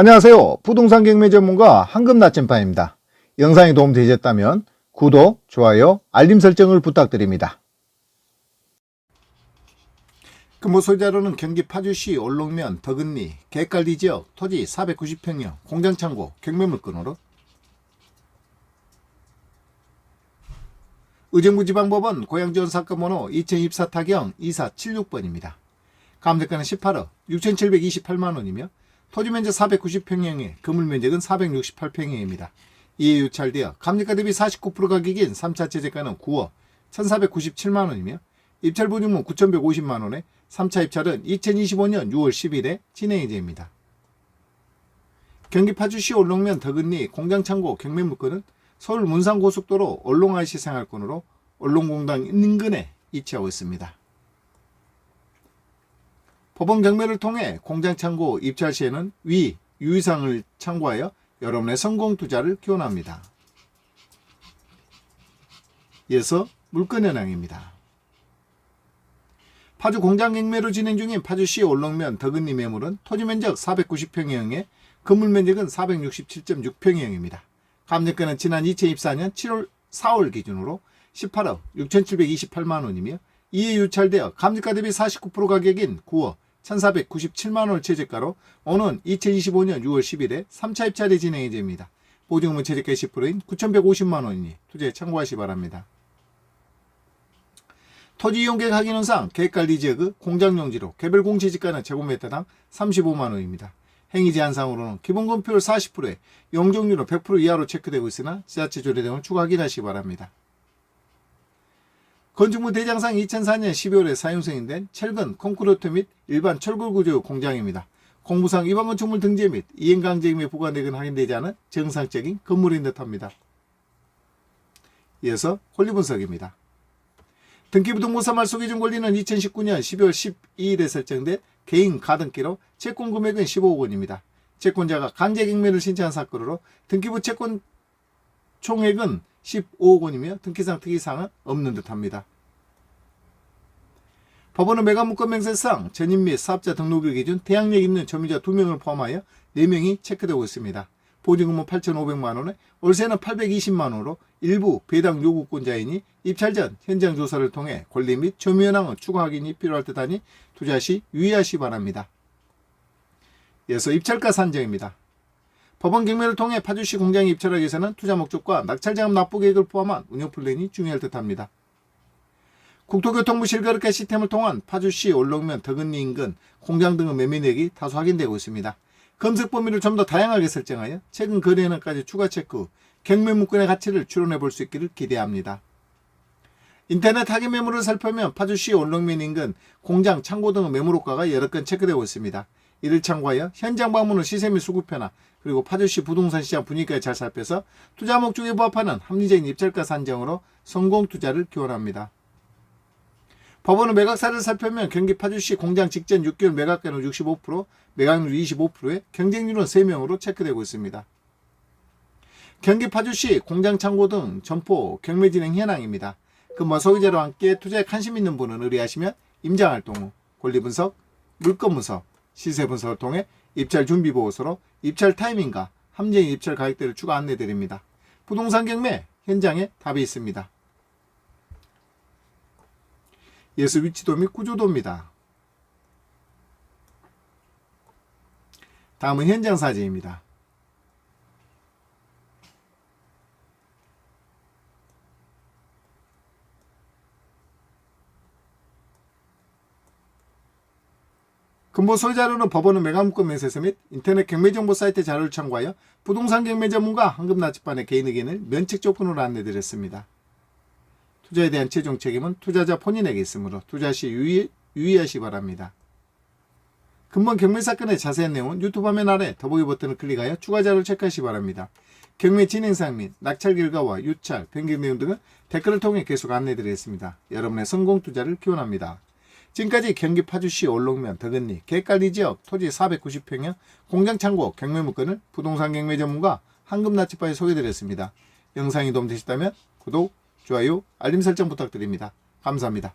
안녕하세요. 부동산 경매 전문가 황금 나침반입니다. 영상이 도움되셨다면 구독, 좋아요, 알림 설정을 부탁드립니다. 근무 소재로는 경기 파주시 올롱면 덕은리 개깔리 지역 토지 490평형 공장 창고 경매물건으로 의정부 지방법원 고양지원 사건 번호 2024 타경 2476번입니다. 감정가는 18억 6,728만원이며 토지 면적 490평형에 건물 면적은 468평형입니다. 이에 유찰되어 감정가 대비 49% 가격인 3차 최저가는 9억 1,497만원이며 입찰 보증금 9,150만원에 3차 입찰은 2025년 6월 10일에 진행이 됩니다. 경기 파주시 올롱면 덕은리 공장창고 경매물건은 서울 문산고속도로 올롱IC 생활권으로 올롱공당 인근에 위치하고 있습니다. 법원 경매를 통해 공장 창고 입찰 시에는 위 유의사항을 참고하여 여러분의 성공 투자를 기원합니다. 이어서 물건 현황입니다. 파주 공장 경매로 진행 중인 파주시 올롱면 덕은리 매물은 토지 면적 490평형에 건물 면적은 467.6평형입니다. 감정가는 지난 2024년 7월 4월 기준으로 18억 6,728만 원이며 이에 유찰되어 감정가 대비 49% 가격인 9억 1,497만 원 최저가로 오는 2025년 6월 10일에 3차 입찰이 진행이 됩니다. 보증금은 최저가 10%인 9,150만 원이니 투자에 참고하시 기 바랍니다. 토지 이용객 확인원상 계획관리 지역의 공장용지로 개별 공시지가는 제곱미터당 35만 원입니다. 행위 제한상으로는 기본건표율 40%에 용적률은 100% 이하로 체크되고 있으나 지자체 조례 등을 추가 확인하시기 바랍니다. 건축물 대장상 2004년 12월에 사용 승인된 철근, 콘크리트 및 일반 철골 구조 공장입니다. 공무상 위반 건축물 등재 및 이행 강제임에 부과되건 확인되지 않은 정상적인 건물인 듯합니다. 이어서 권리 분석입니다. 등기부등본사 말 소 기준 권리는 2019년 12월 12일에 설정된 개인 가등기로 채권 금액은 15억 원입니다. 채권자가 강제 경매를 신청한 사건으로 등기부 채권 총액은 15억 원이며 등기상 특이사항은 없는 듯합니다. 법원은 매각문건 명세상 전입 및 사업자 등록일 기준 대항력 있는 점유자 2명을 포함하여 4명이 체크되고 있습니다. 보증금은 8,500만 원에 월세는 820만 원으로 일부 배당 요구권자이니 입찰 전 현장 조사를 통해 권리 및 점유 현황을 추가 확인이 필요할 듯하니 투자 시 유의하시 바랍니다. 이어서 입찰가 산정입니다. 법원 경매를 통해 파주시 공장에 입찰하기 위해서는 투자 목적과 낙찰자금 납부 계획을 포함한 운영 플랜이 중요할 듯합니다. 국토교통부 실거래가 시스템을 통한 파주시 올롱면 덕은리 인근 공장 등의 매매액이 다소 확인되고 있습니다. 검색 범위를 좀 더 다양하게 설정하여 최근 거래은행까지 추가 체크 후 경매 문건의 가치를 추론해 볼 수 있기를 기대합니다. 인터넷 하계 매물을 살펴면 파주시 올롱면 인근 공장, 창고 등의 매물 호가가 여러 건 체크되고 있습니다. 이를 참고하여 현장 방문 후 시세 및 수급 변화 그리고 파주시 부동산 시장 분위기까지 잘 살펴서 투자 목적에 부합하는 합리적인 입찰가 산정으로 성공 투자를 기원합니다. 법원은 매각사를 살펴면 경기 파주시 공장 직전 6개월 매각가는 65%, 매각률 25%에 경쟁률은 3명으로 체크되고 있습니다. 경기 파주시 공장 창고 등 점포 경매 진행 현황입니다. 근무 소유자와 함께 투자에 관심 있는 분은 의뢰하시면 임장활동 후 권리분석, 물건분석, 시세 분석을 통해 입찰 준비 보고서로 입찰 타이밍과 함정인 입찰 가격대를 추가 안내 드립니다. 부동산 경매 현장에 답이 있습니다. 예수 위치도 및 구조도입니다. 다음은 현장 사진입니다. 근본 소유자료는 법원은 매각문건 명세서 및 인터넷 경매정보 사이트 자료를 참고하여 부동산 경매 전문가 황금나치반의 개인 의견을 면책 조건으로 안내드렸습니다. 투자에 대한 최종 책임은 투자자 본인에게 있으므로 투자 시 유의, 유의하시 기 바랍니다. 근본 경매 사건의 자세한 내용은 유튜브 화면 아래 더보기 버튼을 클릭하여 추가 자료를 체크하시 기 바랍니다. 경매 진행상 및 낙찰 결과와 유찰, 변경 내용 등은 댓글을 통해 계속 안내드리겠습니다. 여러분의 성공 투자를 기원합니다. 지금까지 경기 파주시 올롱면 덕은리 개깔리 지역 토지 490평형 공장 창고 경매 물건을 부동산 경매 전문가 황금나치바에 소개드렸습니다. 영상이 도움되셨다면 구독, 좋아요, 알림 설정 부탁드립니다. 감사합니다.